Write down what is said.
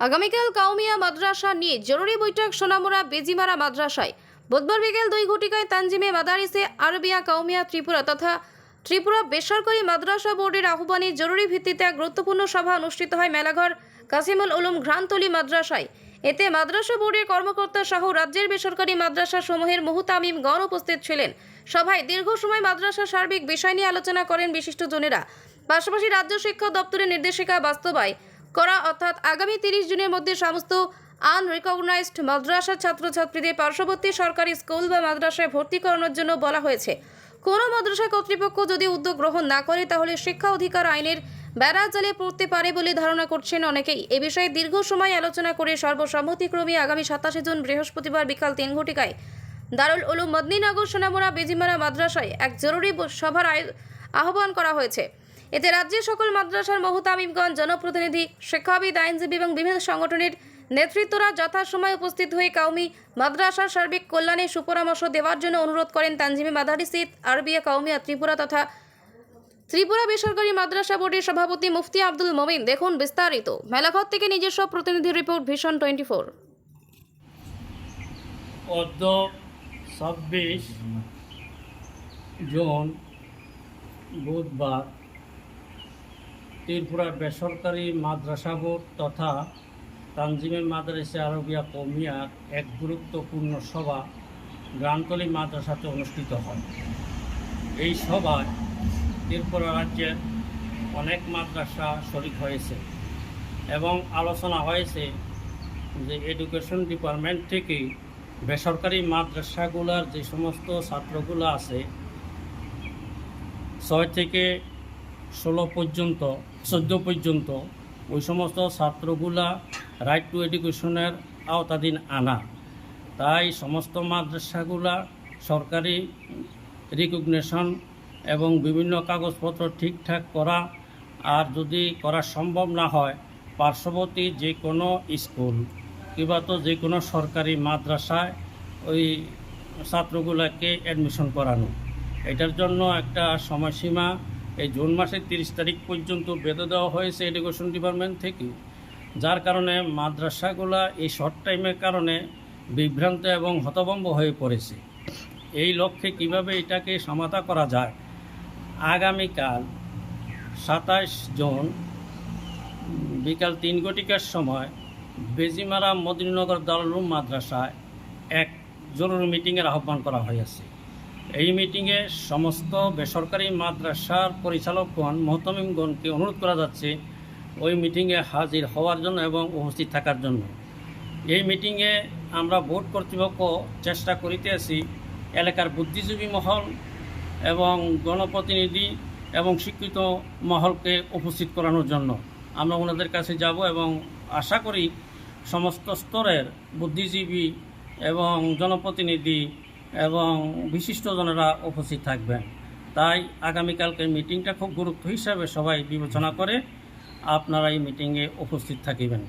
আগামীকাল কাউমিয়া মাদ্রাসা নিয়ে জরুরি বৈঠক সোনামুড়া বেজিমারা মাদ্রাসায়। বুধবার বিকেল দুই ঘটিকায় তানজিমে মাদারিসে আরবিয়া, কাউমিয়া, ত্রিপুরা তথা ত্রিপুরা বেসরকারি মাদ্রাসা বোর্ডের আহ্বানে জরুরি ভিত্তিতে এক গুরুত্বপূর্ণ সভা অনুষ্ঠিত হয় মেলাঘর, কাসিমুল উলুম ঘ্রান্তলি মাদ্রাসায়। এতে মাদ্রাসা বোর্ডের কর্মকর্তা সহ রাজ্যের বেসরকারি মাদ্রাসা সমূহের মুহুতামিম গণ উপস্থিত ছিলেন। সভায় দীর্ঘ সময় মাদ্রাসা সার্বিক বিষয় নিয়ে আলোচনা করেন বিশিষ্টজনেরা। পাশাপাশি রাজ্য শিক্ষা দপ্তরের নির্দেশিকা বাস্তবায় করা, অর্থাৎ আগামী তিরিশ জুনের মধ্যে সমস্ত আনরিকগনাইজড মাদ্রাসার ছাত্রছাত্রীদের পার্শ্ববর্তী সরকারি স্কুল বা মাদ্রাসায় ভর্তি করানোর জন্য বলা হয়েছে। কোনো মাদ্রাসা কর্তৃপক্ষ যদি উদ্যোগ গ্রহণ না করে, তাহলে শিক্ষা অধিকার আইনের বেড়া জালে পড়তে পারে বলে ধারণা করছেন অনেকেই। এ বিষয়ে দীর্ঘ সময় আলোচনা করে সর্বসম্মতিক্রমে আগামী সাতাশে জুন বৃহস্পতিবার বিকাল তিন ঘটিকায় দারুল উলুম মদনীনগর সোনামুড়া বেজিমারা মাদ্রাসায় এক জরুরি সভার আহ্বান করা হয়েছে। এতে রাজ্যের সকল মাদ্রাসার মহতামিমগঞ্জ জনপ্রতিনিধি, শিক্ষাবিদ, আইনজীবী এবং বিভিন্ন সংগঠনের নেতৃত্বরা যথাসময়ে উপস্থিত হয়ে কাউমি মাদ্রাসার সার্বিক কল্যাণে সুপরামর্শ দেওয়ার জন্য অনুরোধ করেন তানজিমে মাদারিসিদ আরবিয়া কাউমিয়া ত্রিপুরা তথা ত্রিপুরা বেসরকারি মাদ্রাসা বোর্ডের সভাপতি মুফতি আব্দুল মমিন। দেখুন বিস্তারিত। মেলাঘর থেকে নিজস্ব প্রতিনিধি রিপোর্ট, ভীষণ টোয়েন্টি ফোর ছাব্বিশ জুন বুধবার ত্রিপুরা বেসরকারি মাদ্রাসা বোর্ড তথা তানজিমে মাদ্রাসা আরবিয়া কমিয়ার এক গুরুত্বপূর্ণ সভা গ্রামতলী মাদ্রাসাতে অনুষ্ঠিত হয়। এই সভায় ত্রিপুরা রাজ্যের অনেক মাদ্রাসা শরিক হয়েছে এবং আলোচনা হয়েছে যে এডুকেশন ডিপার্টমেন্ট থেকে বেসরকারি মাদ্রাসাগুলোর যে সমস্ত ছাত্রগুলো আছে, ছয় থেকে ষোলো পর্যন্ত, চোদ্দ পর্যন্ত, ওই সমস্ত ছাত্রগুলা রাইট টু এডুকেশনের আওতাধীন আনা। তাই সমস্ত মাদ্রাসাগুলা সরকারি রিকগনেশন এবং বিভিন্ন কাগজপত্র ঠিকঠাক করা আর যদি করা সম্ভব না হয়, পার্শ্ববর্তী যে কোনো স্কুল কিংবা তো যে কোনো সরকারি মাদ্রাসায় ওই ছাত্রগুলাকে অ্যাডমিশন করানো। এটার জন্য একটা সময়সীমা এই জুন মাসের তিরিশ তারিখ পর্যন্ত বেঁধে দেওয়া হয়েছে এডুকেশন ডিপার্টমেন্ট থেকে, যার কারণে মাদ্রাসাগুলা এই শর্ট টাইমের কারণে বিভ্রান্ত এবং হতভম্ব হয়ে পড়েছে। এই লক্ষ্যে কীভাবে এটাকে সমাধা করা যায়? আগামীকাল সাতাশ জুন, বিকাল তিন ঘটিকার সময় বেজিমারা মদিনীনগর দারুল মাদ্রাসায় এক জরুরি মিটিংয়ের আহ্বান করা হয়েছে। এই মিটিংয়ে সমস্ত বেসরকারি মাদ্রাসার পরিচালকগণ মহতমিমগণকে অনুরোধ করা যাচ্ছে ওই মিটিংয়ে হাজির হওয়ার জন্য এবং উপস্থিত থাকার জন্য। এই মিটিংয়ে আমরা বোর্ড কর্তৃপক্ষ চেষ্টা করিতে করিতেছি এলাকার বুদ্ধিজীবী মহল এবং গণপ্রতিনিধি এবং শিক্ষিত মহলকে উপস্থিত করানোর জন্য। আমরা ওনাদের কাছে যাব এবং আশা করি সমস্ত স্তরের বুদ্ধিজীবী এবং জনপ্রতিনিধি এবং বিশিষ্টজনেরা উপস্থিত থাকবেন। তাই আগামীকালকে মিটিংটা খুব গুরুত্ব হিসাবে সবাই বিবেচনা করে আপনারা এই মিটিংয়ে উপস্থিত থাকিবেন।